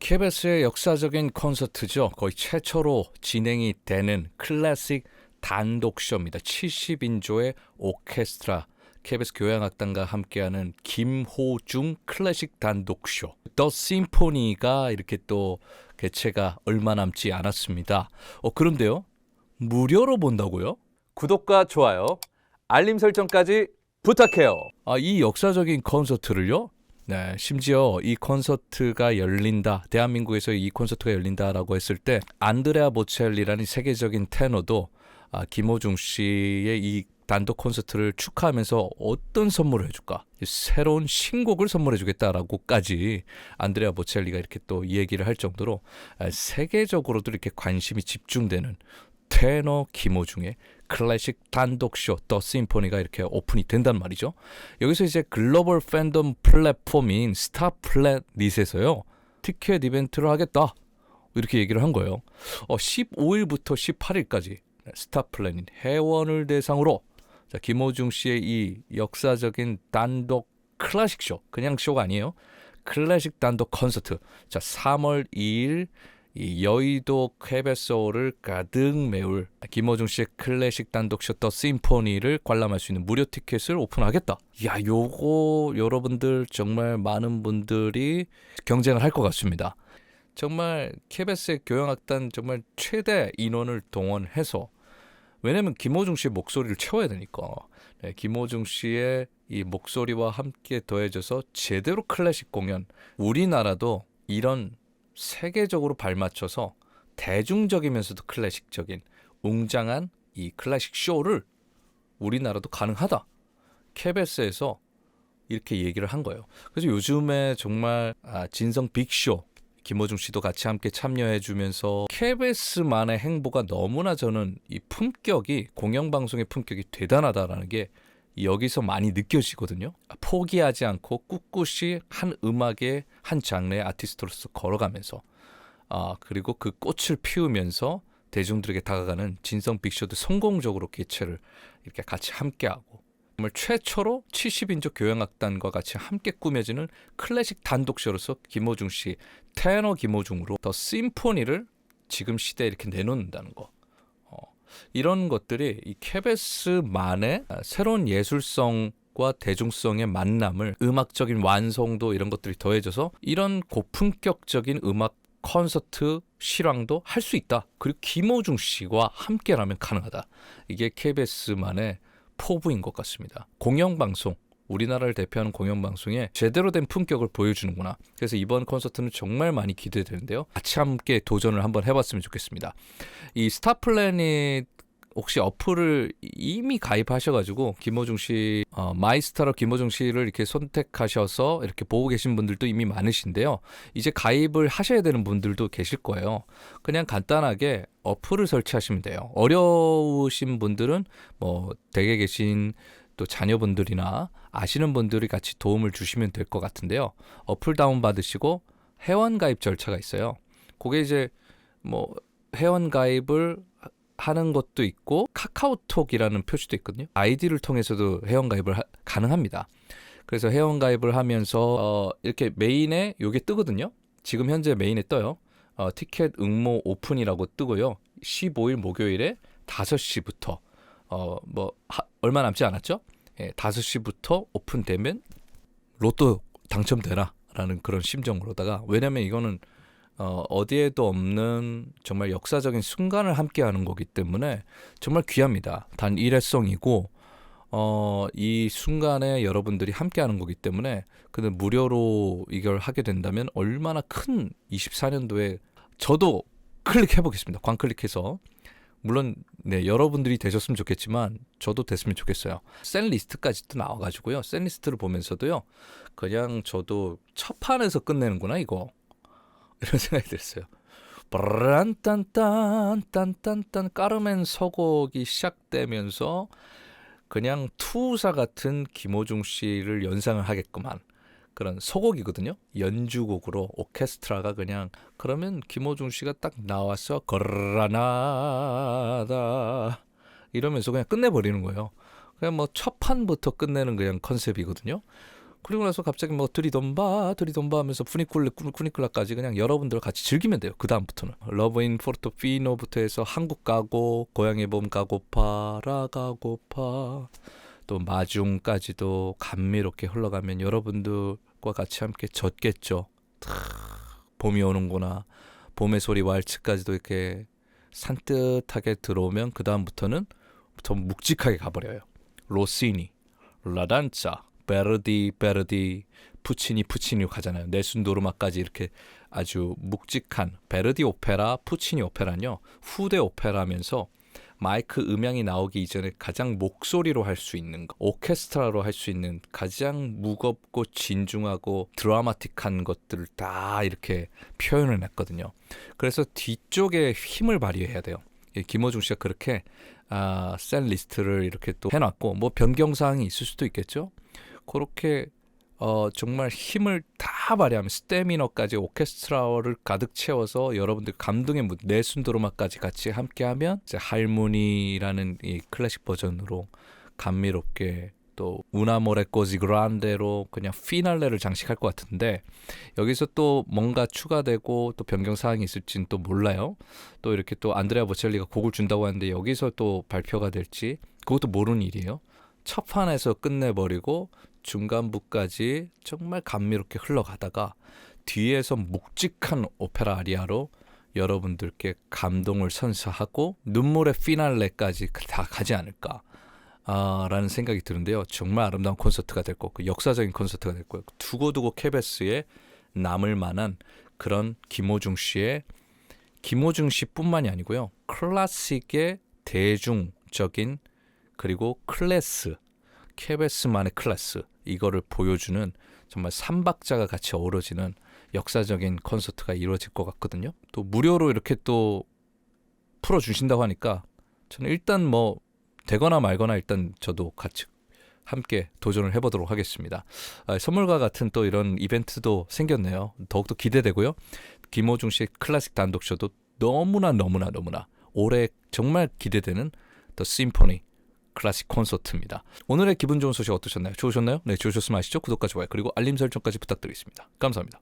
KBS의 역사적인 콘서트죠. 거의 최초로 진행이 되는 클래식 단독쇼입니다. 70인조의 오케스트라 KBS 교향악단과 함께하는 김호중 클래식 단독쇼 더 심포니가 이렇게 또 개최가 얼마 남지 않았습니다. 어 그런데요. 무료로 본다고요? 구독과 좋아요, 알림 설정까지 부탁해요. 아, 이 역사적인 콘서트를요? 네, 심지어 이 콘서트가 열린다, 대한민국에서 이 콘서트가 열린다라고 했을 때 안드레아 보첼리라는 세계적인 테너도 아, 김호중 씨의 이 단독 콘서트를 축하하면서 어떤 선물을 해줄까? 새로운 신곡을 선물해주겠다라고까지 안드레아 보첼리가 이렇게 또 얘기를 할 정도로 아, 세계적으로도 이렇게 관심이 집중되는 테너 김호중의 클래식 단독쇼 더 심포니가 이렇게 오픈이 된단 말이죠. 여기서 이제 글로벌 팬덤 플랫폼인 스타플랫릿에서요. 티켓 이벤트를 하겠다. 이렇게 얘기를 한 거예요. 어, 15일부터 18일까지 스타플래닛 회원을 대상으로 자, 김호중 씨의 이 역사적인 단독 클래식 쇼, 그냥 쇼가 아니에요. 클래식 단독 콘서트. 자, 3월 2일 이 여의도 쾌베소를 가득 메울 김호중 씨의 클래식 단독 쇼 더 심포니를 관람할 수 있는 무료 티켓을 오픈하겠다. 야, 요거 여러분들 정말 많은 분들이 경쟁을 할 것 같습니다. 정말 KBS의 교향악단 정말 최대 인원을 동원해서 왜냐면 김호중 씨의 목소리를 채워야 되니까 네, 김호중 씨의 이 목소리와 함께 더해져서 제대로 클래식 공연 우리나라도 이런 세계적으로 발맞춰서 대중적이면서도 클래식적인 웅장한 이 클래식 쇼를 우리나라도 가능하다. KBS에서 이렇게 얘기를 한 거예요. 그래서 요즘에 정말 아, 진성 빅쇼 김호중 씨도 같이 함께 참여해 주면서 KBS만의 행보가 너무나 저는 이 품격이 공영방송의 품격이 대단하다라는 게 여기서 많이 느껴지거든요. 포기하지 않고 꿋꿋이 한 음악의 한 장르의 아티스트로서 걸어가면서 아 그리고 그 꽃을 피우면서 대중들에게 다가가는 진성 빅쇼도 성공적으로 개최를 이렇게 같이 함께하고 정말 최초로 70인조 교향악단과 같이 함께 꾸며지는 클래식 단독쇼로서 김호중 씨 테너 김호중으로 더 심포니를 지금 시대에 이렇게 내놓는다는 거. 이런 것들이 이 케베스만의 새로운 예술성 과 대중성의 만남을 음악적인 완성도 이런 것들이 더해져서 이런 고품격적인 음악 콘서트 실황도 할 수 있다. 그리고 김호중 씨와 함께라면 가능하다. 이게 KBS만의 포부인 것 같습니다. 공영방송 우리나라를 대표하는 공영방송에 제대로 된 품격을 보여주는구나. 그래서 이번 콘서트는 정말 많이 기대되는데요. 같이 함께 도전을 한번 해봤으면 좋겠습니다. 이 스타플래닛 혹시 어플을 이미 가입하셔가지고 김호중 씨 어, 마이스타로 김호중 씨를 이렇게 선택하셔서 이렇게 보고 계신 분들도 이미 많으신데요. 이제 가입을 하셔야 되는 분들도 계실 거예요. 그냥 간단하게 어플을 설치하시면 돼요. 어려우신 분들은 뭐 댁에 계신 또 자녀분들이나 아시는 분들이 같이 도움을 주시면 될 것 같은데요. 어플 다운 받으시고 회원 가입 절차가 있어요. 그게 이제 뭐 회원 가입을 하는 것도 있고 카카오톡이라는 표시도 있거든요. 아이디를 통해서도 회원 가입을 하, 가능합니다. 그래서 회원 가입을 하면서 어, 이렇게 메인에 요게 뜨거든요. 지금 현재 메인에 떠요. 어, 티켓 응모 오픈이라고 뜨고요. 15일 목요일에 5시부터 어, 뭐 하, 얼마 남지 않았죠? 예, 5시부터 오픈되면 로또 당첨되라라는 그런 심정으로다가 왜냐면 이거는 어, 어디에도 없는 정말 역사적인 순간을 함께 하는 거기 때문에 정말 귀합니다. 단 일회성이고 어, 이 순간에 여러분들이 함께 하는 거기 때문에 근데 무료로 이걸 하게 된다면 얼마나 큰 24년도에 저도 클릭해 보겠습니다. 광클릭해서 물론 네 여러분들이 되셨으면 좋겠지만 저도 됐으면 좋겠어요. 셀 리스트까지 도 나와 가지고요. 셀 리스트를 보면서도요. 그냥 저도 첫 판에서 끝내는구나 이거 이런 생각이 들었어요. 브란딴딴 딴딴딴 까르멘 서곡이 시작되면서 그냥 투사 같은 김호중 씨를 연상을 하게끔한 그런 서곡이거든요. 연주곡으로 오케스트라가 그냥 그러면 김호중 씨가 딱 나와서 거라나다 이러면서 그냥 끝내버리는 거예요. 그냥 뭐 첫 판부터 끝내는 그냥 컨셉이거든요. 그리고 나서 갑자기 뭐 들이돈바 들이돈바 하면서 푸니쿨레 쿠니쿨라까지 그냥 여러분들 같이 즐기면 돼요. 그 다음부터는 러브 인 포르토피노부터 해서 한국 가고 고향의 봄 가고 파 라 가고 파 또 마중까지도 감미롭게 흘러가면 여러분들 과 같이 함께 젖겠죠. 탁, 봄이 오는구나. 봄의 소리 왈츠까지도 이렇게 산뜻하게 들어오면 그 다음부터는 좀 묵직하게 가버려요. 로시니, 라단차, 베르디, 베르디, 푸치니, 푸치니 가잖아요. 네순도르마까지 이렇게 아주 묵직한 베르디 오페라, 푸치니 오페라는요. 후대 오페라면서 마이크 음향이 나오기 이전에 가장 목소리로 할 수 있는 거, 오케스트라로 할 수 있는 가장 무겁고 진중하고 드라마틱한 것들을 다 이렇게 표현을 했거든요. 그래서 뒤쪽에 힘을 발휘해야 돼요. 이 김호중 씨가 그렇게 아, 셀 리스트를 이렇게 또 해놨고 뭐 변경 사항이 있을 수도 있겠죠. 그렇게 어, 정말 힘을 다 발휘하면 스테미너까지 오케스트라를 가득 채워서 여러분들 감동의 내순도로마까지 같이 함께하면 이제 할모니라는 이 클래식 버전으로 감미롭게 또 우나모레 꼬지 그란데로 그냥 피날레를 장식할 것 같은데 여기서 또 뭔가 추가되고 또 변경 사항이 있을지는 또 몰라요. 또 이렇게 또 안드레아 보첼리가 곡을 준다고 하는데 여기서 또 발표가 될지 그것도 모르는 일이에요. 첫 판에서 끝내버리고 중간부까지 정말 감미롭게 흘러가다가 뒤에서 묵직한 오페라 아리아로 여러분들께 감동을 선사하고 눈물의 피날레까지 다 가지 않을까. 아, 라는 생각이 드는데요. 정말 아름다운 콘서트가 될 거고 역사적인 콘서트가 될 거고 두고두고 케베스에 남을 만한 그런 김호중 씨의 김호중 씨뿐만이 아니고요. 클래식의 대중적인 그리고 클래스 케베스만의 클래스 이거를 보여주는 정말 삼박자가 같이 어우러지는 역사적인 콘서트가 이루어질 것 같거든요. 또 무료로 이렇게 또 풀어주신다고 하니까 저는 일단 뭐 되거나 말거나 일단 저도 같이 함께 도전을 해보도록 하겠습니다. 아, 선물과 같은 또 이런 이벤트도 생겼네요. 더욱더 기대되고요. 김호중 씨 클래식 단독쇼도 너무나 너무나 너무나 올해 정말 기대되는 더 심포니 클래식 콘서트입니다. 오늘의 기분 좋은 소식 어떠셨나요? 좋으셨나요? 네, 좋으셨으면 아시죠? 구독과 좋아요 그리고 알림 설정까지 부탁드리겠습니다. 감사합니다.